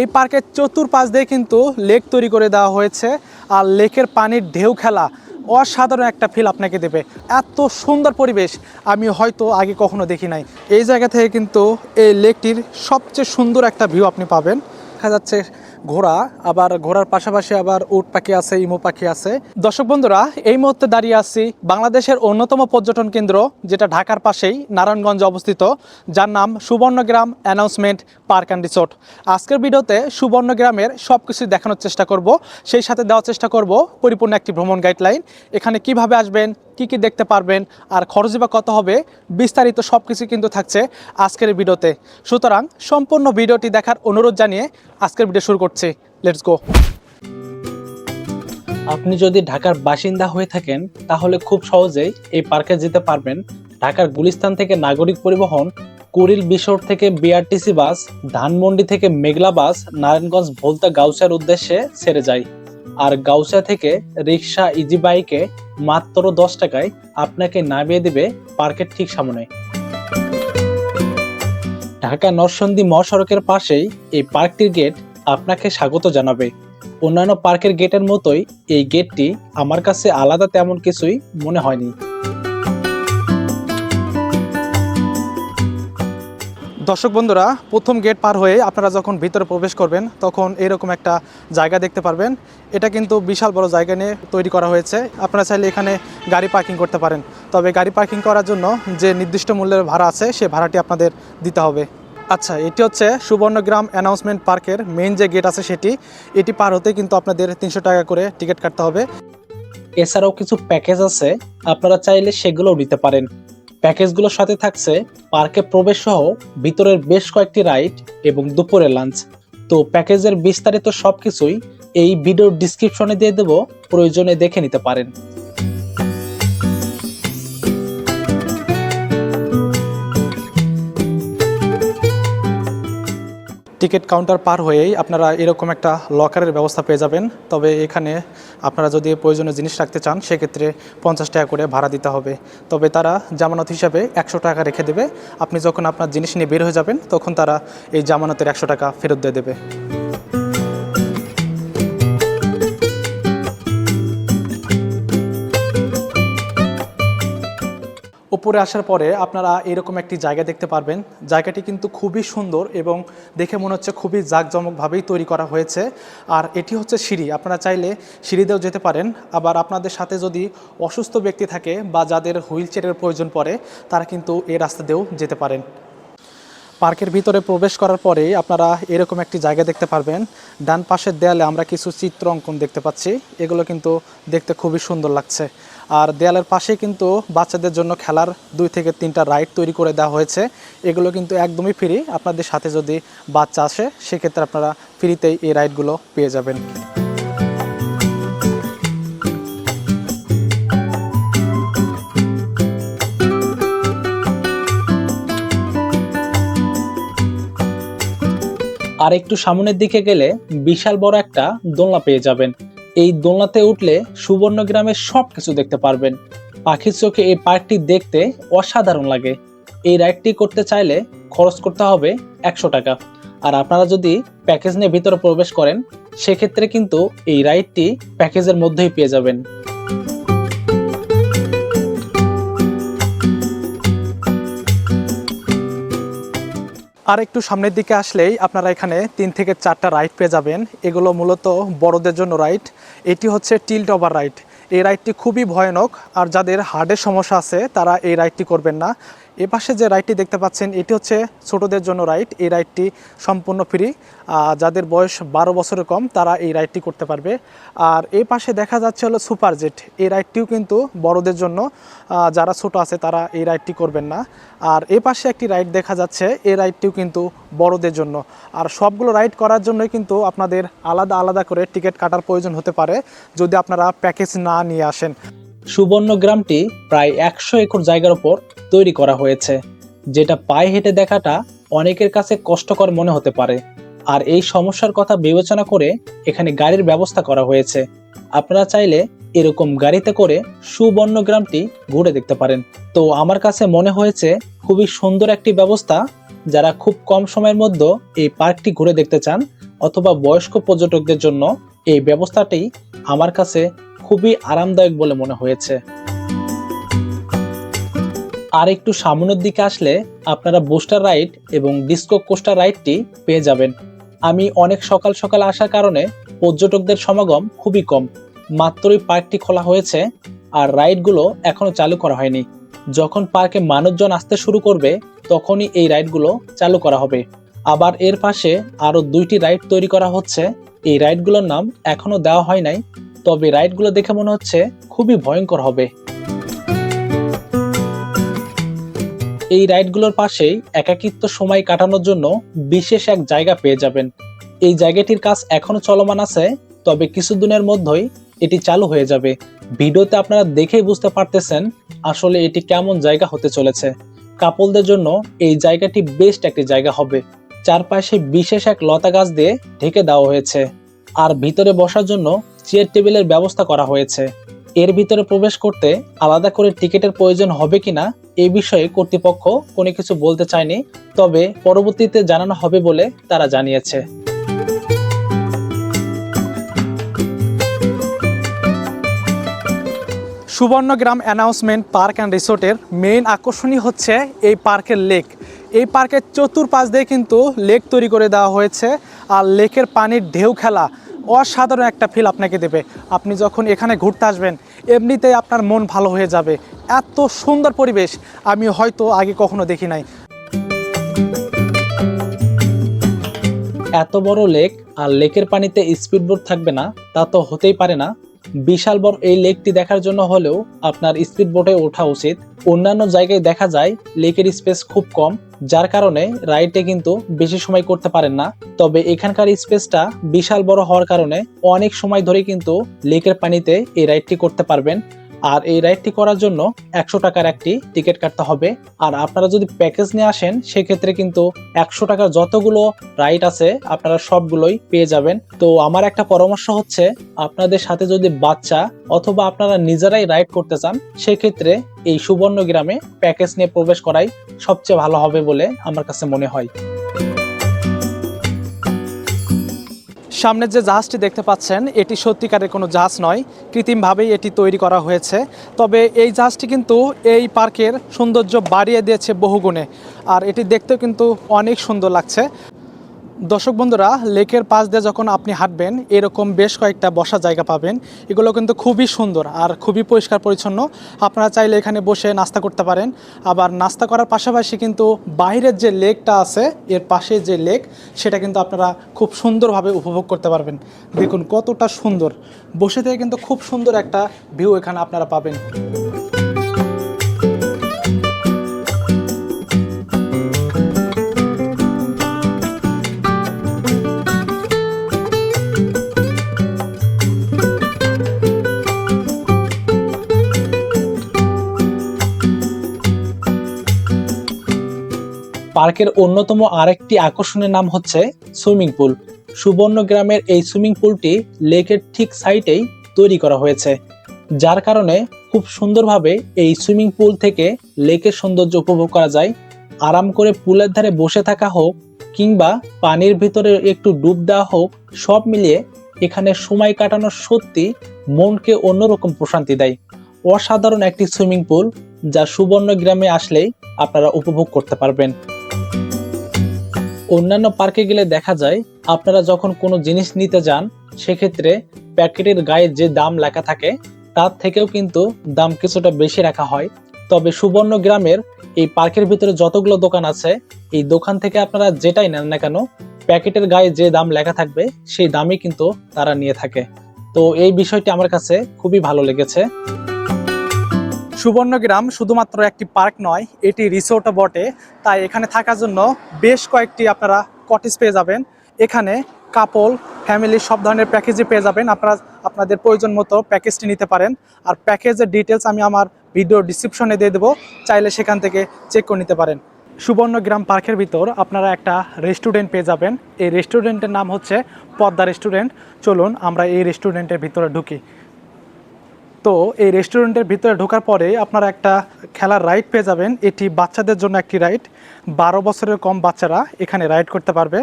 এই পার্কের চতুর্পাশ দিয়ে কিন্তু লেক তৈরি করে দেওয়া হয়েছে। আর লেকের পানির ঢেউ খেলা অসাধারণ একটা ফিল আপনাকে দেবে। এত সুন্দর পরিবেশ আমি হয়তো আগে কখনো দেখি নাই। এই জায়গা থেকে কিন্তু এই লেকটির সবচেয়ে সুন্দর একটা ভিউ আপনি পাবেন। দেখা যাচ্ছে ঘোড়া, আবার ঘোড়ার পাশাপাশি আবার উট পাখি আছে, ইমো পাখি আছে। দর্শক বন্ধুরা, এই মুহূর্তে দাঁড়িয়ে আছি বাংলাদেশের অন্যতম পর্যটন কেন্দ্র, যেটা ঢাকার পাশেই নারায়ণগঞ্জে অবস্থিত, যার নাম Subarnagram announcement park and resort. আজকের ভিডিওতে সুবর্ণগ্রামের সব কিছু দেখানোর চেষ্টা করব, সেই সাথে দেওয়ার চেষ্টা করব পরিপূর্ণ একটি ভ্রমণ গাইডলাইন এখানে কীভাবে আসবেন, কি কি দেখতে পারবেন, আর খরচ বা কত হবে, বিস্তারিত সব কিছু কিন্তু থাকছে আজকের ভিডিওতে। সুতরাং সম্পূর্ণ ভিডিওটি দেখার অনুরোধ জানিয়ে আজকের ভিডিও শুরু করছি। লেটস গো আপনি যদি ঢাকার বাসিন্দা হয়ে থাকেন, তাহলে খুব সহজেই এই পার্কে যেতে পারবেন। ঢাকার গুলিস্তান থেকে নাগরিক পরিবহন, কুড়িল বিশোর থেকে বিআরটিসি বাস, ধানমন্ডি থেকে মেঘলা বাস, নারায়ণগঞ্জ, ভোলতা গাউসার উদ্দেশ্যে ছেড়ে যায়। আর গাউসা থেকে রিক্সা ইজি বাইকে মাত্র দশ টাকায় আপনাকে নামিয়ে দিবে পার্কের ঠিক সামনে। ঢাকা নরসন্দি মহাসড়কের পাশেই এই পার্কটির গেট আপনাকে স্বাগত জানাবে। অন্যান্য পার্কের গেটের মতোই এই গেটটি আমার কাছে আলাদা তেমন কিছুই মনে হয়নি। দর্শক বন্ধুরা, প্রথম গেট পার হয়ে আপনারা যখন ভিতরে প্রবেশ করবেন, তখন এরকম একটা জায়গা দেখতে পারবেন। এটা কিন্তু বিশাল বড় জায়গা নিয়ে তৈরি করা হয়েছে। আপনারা চাইলে এখানে গাড়ি পার্কিং করতে পারেন। তবে গাড়ি পার্কিং করার জন্য যে নির্দিষ্ট মূল্যের ভাড়া আছে, সে ভাড়াটি আপনাদের দিতে হবে। আচ্ছা এটি হচ্ছে সুবর্ণগ্রাম অ্যানাউন্সমেন্ট পার্কের মেইন যে গেট আছে সেটি। এটি পার হতে কিন্তু আপনাদের তিনশো টাকা করে টিকিট কাটতে হবে। এছাড়াও কিছু প্যাকেজ আছে। আপনারা চাইলে সেগুলোও নিতে পারেন। প্যাকেজগুলোর সাথে থাকছে পার্কে প্রবেশ সহ ভিতরের বেশ কয়েকটি রাইড এবং দুপুরের লাঞ্চ। তো প্যাকেজের বিস্তারিত সবকিছুই এই ভিডিওর ডিসক্রিপশনে দিয়ে দেব, প্রয়োজনে দেখে নিতে পারেন। টিকিট কাউন্টার পার হয়েই আপনারা এরকম একটা লকারের ব্যবস্থা পেয়ে যাবেন। তবে এখানে আপনারা যদি প্রয়োজনীয় জিনিস রাখতে চান, সেক্ষেত্রে পঞ্চাশ টাকা করে ভাড়া দিতে হবে। তবে তারা জামানত হিসাবে একশো টাকা রেখে দেবে। আপনি যখন আপনার জিনিস নিয়ে বের হয়ে যাবেন, তখন তারা এই জামানতের একশো টাকা ফেরত দিয়ে দেবে। উপরে আসার পরে আপনারা এরকম একটি জায়গা দেখতে পারবেন। জায়গাটি কিন্তু খুবই সুন্দর এবং দেখে মনে হচ্ছে খুবই জাঁকজমকভাবেই তৈরি করা হয়েছে। আর এটি হচ্ছে সিঁড়ি, আপনারা চাইলে সিঁড়িতেও যেতে পারেন। আবার আপনাদের সাথে যদি অসুস্থ ব্যক্তি থাকে বা যাদের হুইল চেয়ারের প্রয়োজন পড়ে, তারা কিন্তু এই রাস্তা দিয়েও যেতে পারেন। পার্কের ভিতরে প্রবেশ করার পরেই আপনারা এরকম একটি জায়গা দেখতে পারবেন। ডান পাশের দেয়ালে আমরা কিছু চিত্র অঙ্কন দেখতে পাচ্ছি। এগুলো কিন্তু দেখতে খুবই সুন্দর লাগছে। আর দেয়ালের পাশে কিন্তু বাচ্চাদের জন্য খেলার দুই থেকে তিনটা রাইড তৈরি করে দেওয়া হয়েছে। এগুলো কিন্তু একদমই ফ্রি। আপনাদের সাথে যদি বাচ্চা আসে, সেক্ষেত্রে আপনারা ফ্রিতেই এই রাইডগুলো পেয়ে যাবেন। আর একটু সামনের দিকে গেলে বিশাল বড় একটা দোলনা পেয়ে যাবেন। এই দোলনাতে উঠলে সুবর্ণ গ্রামের সব কিছু দেখতে পারবেন। পাখির চোখে এই পার্কটি দেখতে অসাধারণ লাগে। এই রাইডটি করতে চাইলে খরচ করতে হবে একশো টাকা। আর আপনারা যদি প্যাকেজ নিয়ে ভিতরে প্রবেশ করেন, সেক্ষেত্রে কিন্তু এই রাইডটি প্যাকেজের মধ্যেই পেয়ে যাবেন। আর একটু সামনের দিকে আসলেই আপনারা এখানে তিন থেকে চারটা রাইড পেয়ে যাবেন। এগুলো মূলত বড়দের জন্য রাইড এটি হচ্ছে টিল্ট ওভার রাইড এই রাইডটি খুবই ভয়ানক, আর যাদের হার্টের সমস্যা আছে, তারা এই রাইডটি করবেন না। এ পাশে যে রাইডটি দেখতে পাচ্ছেন, এটি হচ্ছে ছোটদের জন্য রাইড। এই রাইডটি সম্পূর্ণ ফ্রি যাদের বয়স বারো বছরের কম, তারা এই রাইডটি করতে পারবে। আর এই পাশে দেখা যাচ্ছে হলো সুপার জেট। এই রাইডটিও কিন্তু বড়দের জন্য যারা ছোট আছে, তারা এই রাইডটি করবেন না। আর এ পাশে একটি রাইড দেখা যাচ্ছে, এই রাইডটিও কিন্তু বড়দের জন্য। আর সবগুলো রাইড করার জন্যই কিন্তু আপনাদের আলাদা আলাদা করে টিকিট কাটার প্রয়োজন হতে পারে। যদি আপনারা প্যাকেজ না নিয়ে আসেন। সুবর্ণ গ্রামটি প্রায় একশো একর জায়গার উপর তৈরি করা হয়েছে, যেটা পায়ে হেঁটে দেখাটা অনেকের কাছে কষ্টকর মনে হতে পারে। আর এই সমস্যার কথা বিবেচনা করে এখানে গাড়ির ব্যবস্থা করা হয়েছে। আপনারা চাইলে এরকম গাড়িতে করে সুবর্ণ গ্রামটি ঘুরে দেখতে পারেন। তো আমার কাছে মনে হয়েছে খুবই সুন্দর একটি ব্যবস্থা, যারা খুব কম সময়ের মধ্যে এই পার্কটি ঘুরে দেখতে চান, অথবা বয়স্ক পর্যটকদের জন্য এই ব্যবস্থাটি আমার কাছে খুবই আরামদায়ক বলে মনে হয়েছে। আর একটু সামনের দিকে আসলে আপনারা বুস্টার রাইড এবং ডিস্কো কোস্টার রাইডটি পেয়ে যাবেন। আমি অনেক সকাল সকাল আসার কারণে পর্যটকদের সমাগম খুবই কম। মাত্রই পার্কটি খোলা হয়েছে আর রাইডগুলো এখনও চালু করা হয়নি। যখন পার্কে মানুষজন আসতে শুরু করবে, তখনই এই রাইডগুলো চালু করা হবে। আবার এর পাশে আরও দুইটি রাইড তৈরি করা হচ্ছে। এই রাইডগুলোর নাম এখনও দেওয়া হয় নাই তবে রাইডগুলো দেখে মনে হচ্ছে খুবই ভয়ঙ্কর হবে। এই রাইডগুলোর পাশেই একাকিত্ব সময় কাটানোর জন্য বিশেষ এক জায়গা পেয়ে যাবেন। এই জায়গাটির কাজ এখনও চলমান আছে, তবে কিছুদিনের মধ্যেই এটি চালু হয়ে যাবে। ভিডিওতে আপনারা দেখেই বুঝতে পারতেছেন আসলে এটি কেমন জায়গা হতে চলেছে। কাপলদের জন্য এই জায়গাটি বেস্ট একটি জায়গা হবে। চারপাশে বিশেষ এক লতা গাছ দিয়ে ঢেকে দেওয়া হয়েছে। আর ভিতরে বসার জন্য চেয়ার টেবিলের ব্যবস্থা করা হয়েছে। এর ভিতরে প্রবেশ করতে আলাদা করে টিকিটের প্রয়োজন হবে কিনা এ বিষয়ে কর্তৃপক্ষ কোনো কিছু বলতে চায়নি, তবে পরবর্তীতে জানানো হবে বলে তারা জানিয়েছে। সুবর্ণগ্রাম অ্যানাউন্সমেন্ট পার্ক অ্যান্ড রিসোর্টের মেইন আকর্ষণই হচ্ছে এই পার্কের লেক। এই পার্কের চতুর্পাশ দিয়ে কিন্তু লেক তৈরি করে দেওয়া হয়েছে। আর লেকের পানির ঢেউ খেলা অসাধারণ একটা ফিল আপনাকে দেবে। আপনি যখন এখানে ঘুরতে আসবেন, এমনিতেই আপনার মন ভালো হয়ে যাবে। এত সুন্দর পরিবেশ আমি হয়তো আগে কখনো দেখি নাই। এত বড় লেক আর লেকের পানিতে স্পিডবোট থাকবে না, তা তো হতেই পারে না। বিশাল বড় এই লেকটি দেখার জন্য হলেও আপনার স্পিড বোটে ওঠা উচিত। অন্যান্য জায়গায় দেখা যায় লেকের স্পেস খুব কম যার কারণে রাইডে কিন্তু বেশি সময় করতে পারেন না। তবে এখানকার স্পেসটা বিশাল বড় হওয়ার কারণে অনেক সময় ধরে কিন্তু লেকের পানিতে এই রাইডটি করতে পারবেন। আর এই রাইডটি করার জন্য একশো টাকার একটি টিকিট কাটতে হবে। আর আপনারা যদি প্যাকেজ নিয়ে আসেন, সেক্ষেত্রে কিন্তু একশো টাকার যতগুলো রাইড আছে, আপনারা সবগুলোই পেয়ে যাবেন। তো আমার একটা পরামর্শ হচ্ছে, আপনাদের সাথে যদি বাচ্চা অথবা আপনারা নিজেরাই রাইড করতে চান, সেক্ষেত্রে এই সুবর্ণ গ্রামে প্যাকেজ নিয়ে প্রবেশ করাই সবচেয়ে ভালো হবে বলে আমার কাছে মনে হয়। সামনের যে জাহাজটি দেখতে পাচ্ছেন, এটি সত্যিকারের কোনো জাহাজ নয়। কৃত্রিমভাবেই এটি তৈরি করা হয়েছে। তবে এই জাহাজটি কিন্তু এই পার্কের সৌন্দর্য বাড়িয়ে দিয়েছে বহুগুণে। আর এটি দেখতেও কিন্তু অনেক সুন্দর লাগছে। দর্শক বন্ধুরা, লেকের পাশ দিয়ে যখন আপনি হাঁটবেন, এরকম বেশ কয়েকটা বসা জায়গা পাবেন। এগুলো কিন্তু খুবই সুন্দর আর খুবই পরিষ্কার পরিচ্ছন্ন। আপনারা চাইলে এখানে বসে নাস্তা করতে পারেন। আবার নাস্তা করার পাশাপাশি কিন্তু বাইরের যে লেকটা আছে, এর পাশে যে লেক, সেটা কিন্তু আপনারা খুব সুন্দরভাবে উপভোগ করতে পারবেন। দেখুন কতটা সুন্দর। বসে থেকে কিন্তু খুব সুন্দর একটা ভিউ এখানে আপনারা পাবেন। পার্কের অন্যতম আরেকটি আকর্ষণের নাম হচ্ছে সুইমিং পুল। সুবর্ণ গ্রামের এই সুইমিং পুলটি লেকের ঠিক সাইডেই তৈরি করা হয়েছে, যার কারণে খুব সুন্দরভাবে এই সুইমিং পুল থেকে লেকের সৌন্দর্য উপভোগ করা যায়। আরাম করে পুলের ধারে বসে থাকা হোক কিংবা পানির ভিতরে একটু ডুব দেওয়া হোক, সব মিলিয়ে এখানে সময় কাটানো সত্যি মনকে অন্যরকম প্রশান্তি দেয়। অসাধারণ একটি সুইমিং পুল যা সুবর্ণ গ্রামে আসলেই আপনারা উপভোগ করতে পারবেন। অন্যান্য পার্কে গেলে দেখা যায়, আপনারা যখন কোনো জিনিস নিতে যান, সেক্ষেত্রে প্যাকেটের গায়ে যে দাম লেখা থাকে, তার থেকেও কিন্তু দাম কিছুটা বেশি রাখা হয়। তবে সুবর্ণ গ্রামের এই পার্কের ভিতরে যতগুলো দোকান আছে, এই দোকান থেকে আপনারা যেটাই নেন না কেন, প্যাকেটের গায়ে যে দাম লেখা থাকবে, সেই দামই কিন্তু তারা নিয়ে থাকে। তো এই বিষয়টি আমার কাছে খুবই ভালো লেগেছে। সুবর্ণগ্রাম শুধুমাত্র একটি পার্ক নয়, এটি রিসোর্টও বটে। তাই এখানে থাকার জন্য বেশ কয়েকটি আপনারা কটেজ পেয়ে যাবেন। এখানে কাপল ফ্যামিলি সব ধরনের প্যাকেজই পেয়ে যাবেন। আপনারা আপনাদের প্রয়োজন মতো প্যাকেজটি নিতে পারেন। আর প্যাকেজের ডিটেলস আমি আমার ভিডিও ডিসক্রিপশনে দিয়ে দেবো। চাইলে সেখান থেকে চেক করে নিতে পারেন। সুবর্ণগ্রাম পার্কের ভিতর আপনারা একটা রেস্টুরেন্ট পেয়ে যাবেন। এই রেস্টুরেন্টের নাম হচ্ছে পদ্মা রেস্টুরেন্ট চলুন আমরা এই রেস্টুরেন্টের ভিতরে ঢুকি। তো এই রেস্টুরেন্টের ভিতরে ঢোকার পরে আপনারা একটা খেলার রাইড পেয়ে যাবেন। এটি বাচ্চাদের জন্য একটি রাইড বারো বছরের কম বাচ্চারা এখানে রাইড করতে পারবে।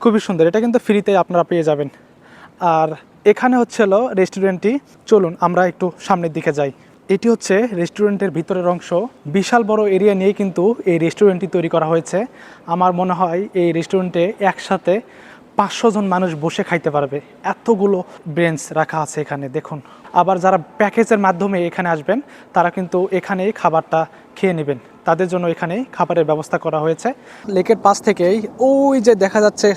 খুবই সুন্দর। এটা কিন্তু ফ্রিতে আপনারা পেয়ে যাবেন। আর এখানে হচ্ছিল রেস্টুরেন্টটি চলুন, আমরা একটু সামনের দিকে যাই। এটি হচ্ছে রেস্টুরেন্টের ভিতরের অংশ। বিশাল বড় এরিয়া নিয়ে কিন্তু এই রেস্টুরেন্টটি তৈরি করা হয়েছে। আমার মনে হয় এই রেস্টুরেন্টে একসাথে পাঁচশো জন মানুষ বসে খাইতে পারবে। এতগুলো বেঞ্চ রাখা আছে এখানে, দেখুন। আবার যারা প্যাকেজের মাধ্যমে এখানে আসবেন, তারা কিন্তু এখানেই খাবারটা খেয়ে নেবেন। তাদের জন্য এখানে খাবারের ব্যবস্থা করা হয়েছে। লেকের পাশ থেকেই ওই যে দেখা যাচ্ছে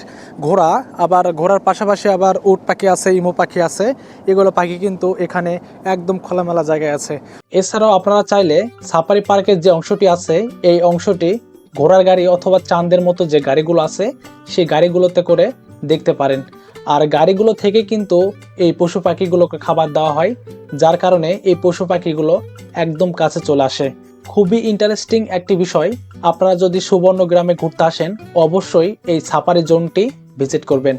ঘোড়া, আবার ঘোড়ার পাশাপাশি আবার উট পাখি আছে, ইমো পাখি আছে। এগুলো পাখি কিন্তু এখানে একদম খোলামেলা জায়গায় আছে। এছাড়াও আপনারা চাইলে সাফারি পার্কের যে অংশটি আছে, এই অংশটি ঘোড়ার গাড়ি অথবা চাঁদের মতো যে গাড়িগুলো আছে, সেই গাড়িগুলোতে করে দেখতে পারেন। আর গাড়িগুলো থেকে কিন্তু এই পশু পাখিগুলোকে খাবার দেওয়া হয়, যার কারণে এই পশু পাখিগুলো একদম কাছে চলে আসে। খুবই ইন্টারেস্টিং একটি বিষয়, আপনারা যদি সুবর্ণ গ্রামে ঘুরতে আসেন, অবশ্যই এই সাফারি জোনটি ভিজিট করবেন।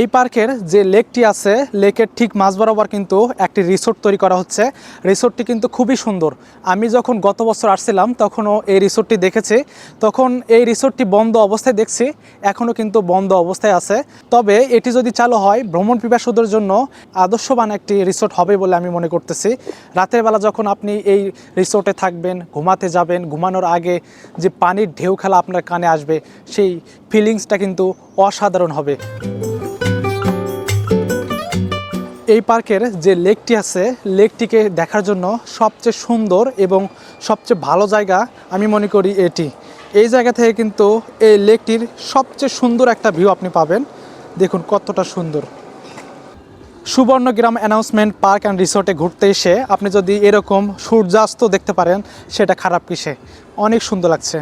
এই পার্কের যে লেকটি আছে, লেকের ঠিক মাঝ বরাবর কিন্তু একটি রিসোর্ট তৈরি করা হচ্ছে। রিসোর্টটি কিন্তু খুবই সুন্দর। আমি যখন গত বছর আসছিলাম, তখনও এই রিসোর্টটি দেখেছি। তখন এই রিসোর্টটি বন্ধ অবস্থায় দেখছি, এখনও কিন্তু বন্ধ অবস্থায় আছে। তবে এটি যদি চালু হয়, ভ্রমণ পিপাসুদের জন্য আদর্শবান একটি রিসোর্ট হবে বলে আমি মনে করতেছি। রাতের বেলা যখন আপনি এই রিসোর্টে থাকবেন, ঘুমাতে যাবেন, ঘুমানোর আগে যে পানির ঢেউ খেলা আপনার কানে আসবে, সেই ফিলিংসটা কিন্তু অসাধারণ হবে। এই পার্কের যে লেকটি আছে, লেকটিকে দেখার জন্য সবচেয়ে সুন্দর এবং সবচেয়ে ভালো জায়গা আমি মনে করি এটি। এই জায়গা থেকে কিন্তু এই লেকটির সবচেয়ে সুন্দর একটা ভিউ আপনি পাবেন। দেখুন কতটা সুন্দর। সুবর্ণগ্রাম অ্যানাউন্সমেন্ট পার্ক অ্যান্ড রিসোর্টে ঘুরতে এসে আপনি যদি এরকম সূর্যাস্ত দেখতে পারেন, সেটা খারাপ কিসে? অনেক সুন্দর লাগছে।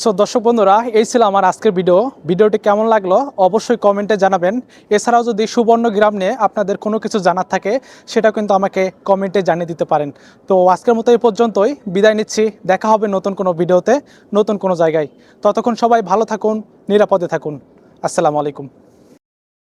সো দর্শক বন্ধুরা, এই ছিল আমার আজকের ভিডিও ভিডিওটি কেমন লাগল? অবশ্যই কমেন্টে জানাবেন। এছাড়াও যদি সুবর্ণগ্রাম নিয়ে আপনাদের কোনো কিছু জানার থাকে, সেটা কিন্তু আমাকে কমেন্টে জানিয়ে দিতে পারেন। তো, আজকের মতো এই পর্যন্তই। বিদায় নিচ্ছি। দেখা হবে নতুন কোনো ভিডিওতে নতুন কোনো জায়গায়। ততক্ষণ সবাই ভালো থাকুন, নিরাপদে থাকুন। আসসালামু আলাইকুম।